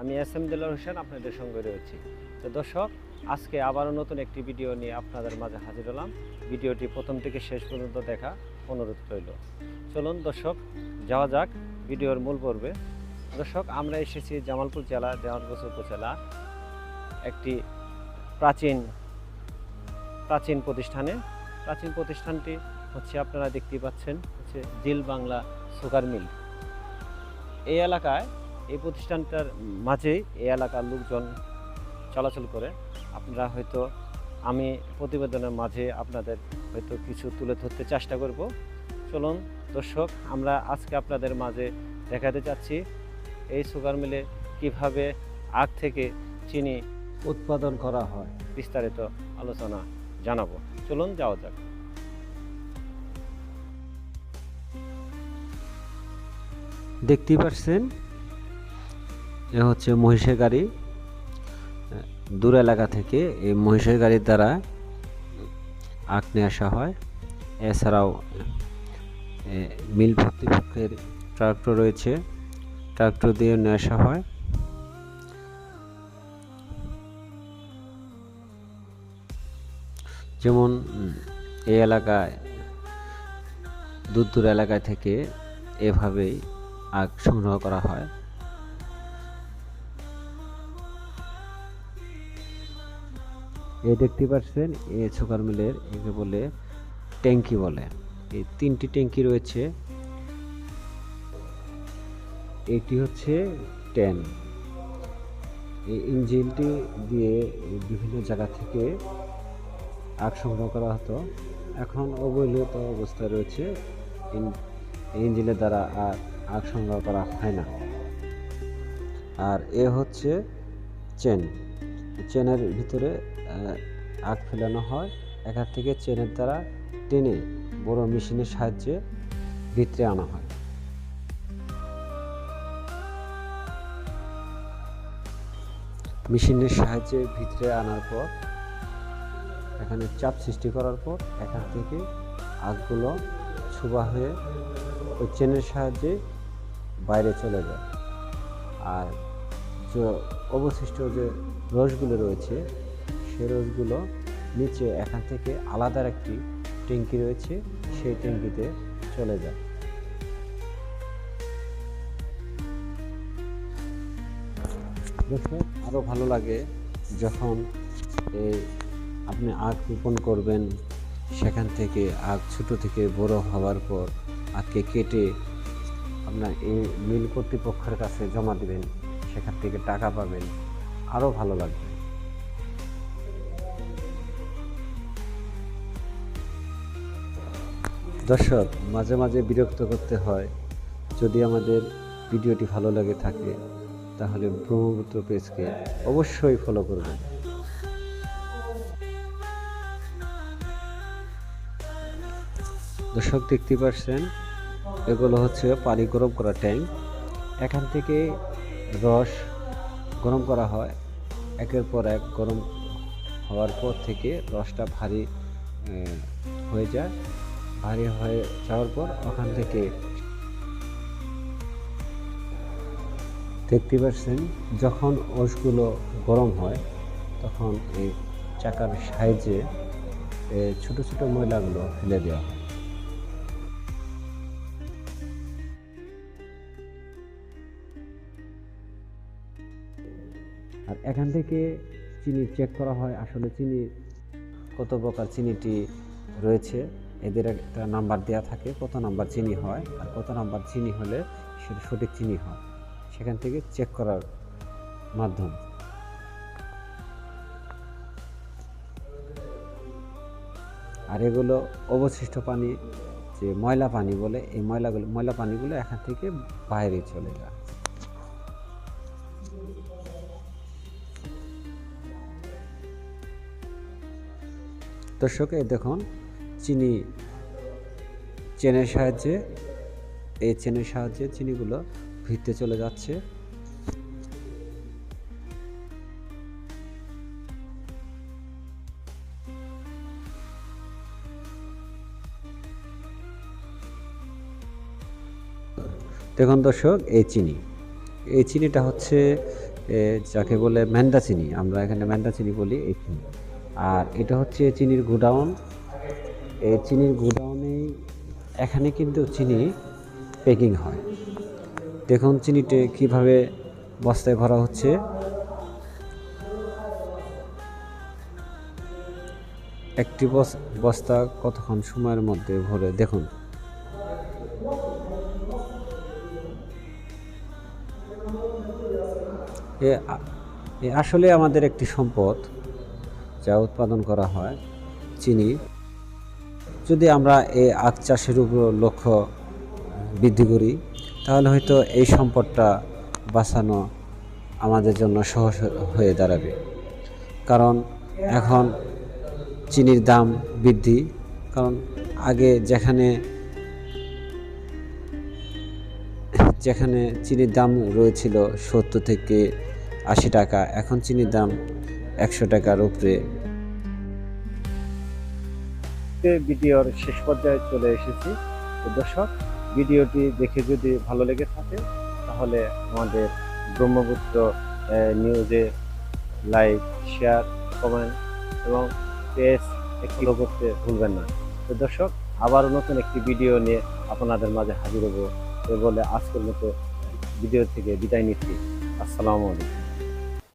আমি S M দিলার Hossain আপনাদের সঙ্গে রয়েছি। তো দর্শক, আজকে আবারও নতুন একটি ভিডিও নিয়ে আপনাদের মাঝে হাজির হলাম। ভিডিওটি প্রথম থেকে শেষ পর্যন্ত দেখা অনুরোধ রইল। চলুন দর্শক, যাওয়া যাক ভিডিওর মূল পর্বে। দর্শক, আমরা এসেছি জামালপুর জেলা, জামালপুর উপজেলা, একটি প্রাচীন প্রাচীন প্রতিষ্ঠানে। প্রাচীন প্রতিষ্ঠানটি হচ্ছে আপনারা দেখতেই পাচ্ছেন, হচ্ছে দিল বাংলা সুগার মিল। এই এলাকায় এই প্রতিষ্ঠানটার মাঝেই এই এলাকার লোকজন চলাচল করে। আপনারা হয়তো, আমি প্রতিবেদনের মাঝে আপনাদের হয়তো কিছু তুলে ধরতে চেষ্টা করব। চলুন দর্শক, আমরা আজকে আপনাদের মাঝে দেখাতে চাচ্ছি এই সুগার মিলে কীভাবে আখ থেকে চিনি উৎপাদন করা হয়, বিস্তারিত আলোচনা জানাব। চলুন, যাওয়া যাক। দেখতেই পাচ্ছেন হচ্ছে মহিষের গাড়ি। দূর এলাকা থেকে এই মহিষের গাড়ির দ্বারা আখ নিয়ে আসা হয়। এছাড়াও এ, মিল কর্তৃপক্ষের ট্রাক্টর রয়েছে। ট্রাক্টর দিয়ে নিয়ে আসা হয়। যেমন এই এলাকায় দূর দূর এলাকা থেকে এভাবেই আখ সংগ্রহ করা হয়। এই দেখতে পাচ্ছেন এ সুগার মিলের একে বলে ট্যাঙ্কি বলে। এই তিনটি ট্যাঙ্কি রয়েছে। এটি হচ্ছে ট্যান। এই ইঞ্জিনটি দিয়ে বিভিন্ন জায়গা থেকে আখ সংগ্রহ করা হতো। এখন অবহেলিত অবস্থায় রয়েছে। ইঞ্জিনের দ্বারা আর আখ সংগ্রহ করা হয় না। আর এ হচ্ছে চেন। চেনের ভিতরে আখ ফেলানো হয়। এখান থেকে চেনের দ্বারা টেনে বড় মেশিনের সাহায্যে ভিতরে আনা হয়। মেশিনের সাহায্যে ভিতরে আনার পর, এখানে চাপ সৃষ্টি করার পর, এখান থেকে আখগুলো ছোবা হয়ে ওই চেনের সাহায্যে বাইরে চলে যায়। আর অবশিষ্ট যে রসগুলো রয়েছে, সে রসগুলো নিচে এখান থেকে আলাদা একটি ট্যাঙ্কি রয়েছে, সেই ট্যাঙ্কিতে চলে যায়। দর্শক আরও ভালো লাগে যখন এই আপনি আখ রোপণ করবেন, সেখান থেকে আখ ছোটো থেকে বড় হওয়ার পর আখকে কেটে আপনার এই মিল কর্তৃপক্ষের কাছে জমা দিবেন। সেখান থেকে টাকা পাবেন। আরও ভালো লাগবে। দর্শক, মাঝে মাঝে বিরক্ত করতে হয়। যদি আমাদের ভিডিওটি ভালো লাগে থাকে, তাহলে ব্রহ্মপুত্র পেজকে অবশ্যই ফলো করবেন। দর্শক, দেখতে পাচ্ছেন এগুলো হচ্ছে পানি গরম করা ট্যাঙ্ক এখান থেকে রস গরম করা হয়। একের পর এক গরম হওয়ার পর থেকে রসটা ভারী হয়ে যায়। ভারী হয়ে যাওয়ার পর ওখান থেকে দেখতে পাচ্ছেন যখন ওষগুলো গরম হয় তখন এই চাকার এ, ছোট ছোট ময়লাগুলো ফেলে দেওয়া হয়। এখান থেকে চিনি চেক করা হয়, আসলে চিনি কত প্রকার চিনিটি রয়েছে, এদের একটা নাম্বার দেওয়া থাকে, কত নাম্বার চিনি হয়, আর কত নাম্বার চিনি হলে সেটা সঠিক চিনি হয়। সেখান থেকে চেক করার মাধ্যম। আর এগুলো অবশিষ্ট পানি, যে ময়লা পানি বলে, এই ময়লাগুলো, ময়লা পানিগুলো এখান থেকে বাইরে চলে যায়। দর্শক, এই দেখুন, চিনি চেনের সাহায্যে, এই চেনের সাহায্যে চিনিগুলো ভিতরে চলে যাচ্ছে। দেখুন দর্শক, এই চিনি, এই চিনিটা হচ্ছে যাকে বলে ম্যান্ডা চিনি, আমরা এখানে ম্যান্ডা চিনি বলি, এই চিনি। আর এটা হচ্ছে চিনির গোডাউন। এই চিনির গোডাউনেই এখানে কিন্তু চিনি প্যাকিং হয়। দেখুন চিনিতে কীভাবে বস্তায় ভরা হচ্ছে। একটি বস- বস্তা কতক্ষণ সময়ের মধ্যে ভরে, দেখুন। এ আসলে আমাদের একটি সম্পদ। যা উৎপাদন করা হয়, চিনি। যদি আমরা এই আখ চাষের উপর লক্ষ্য বৃদ্ধি করি, তাহলে হয়তো এই সম্পদটা বাঁচানো আমাদের জন্য সহজ হয়ে দাঁড়াবে। কারণ এখন চিনির দাম বৃদ্ধি। কারণ আগে যেখানে যেখানে চিনির দাম রয়েছিল সত্তর থেকে আশি টাকা, এখন চিনির দাম একশো টাকার উপরে। ভিডিওর শেষ পর্যায়ে চলে এসেছি। দর্শক, ভিডিওটি দেখে যদি ভালো লেগে থাকে, তাহলে আমাদের ব্রহ্মপুত্র নিউজে লাইক, শেয়ার, কমেন্ট এবং পেজ একটি করতে ভুলবেন না। তো দর্শক, আবারও নতুন একটি ভিডিও নিয়ে আপনাদের মাঝে হাজির হব। এ বলে আজকের মতো ভিডিও থেকে বিদায় নিচ্ছি। আসসালামু আলাইকুম।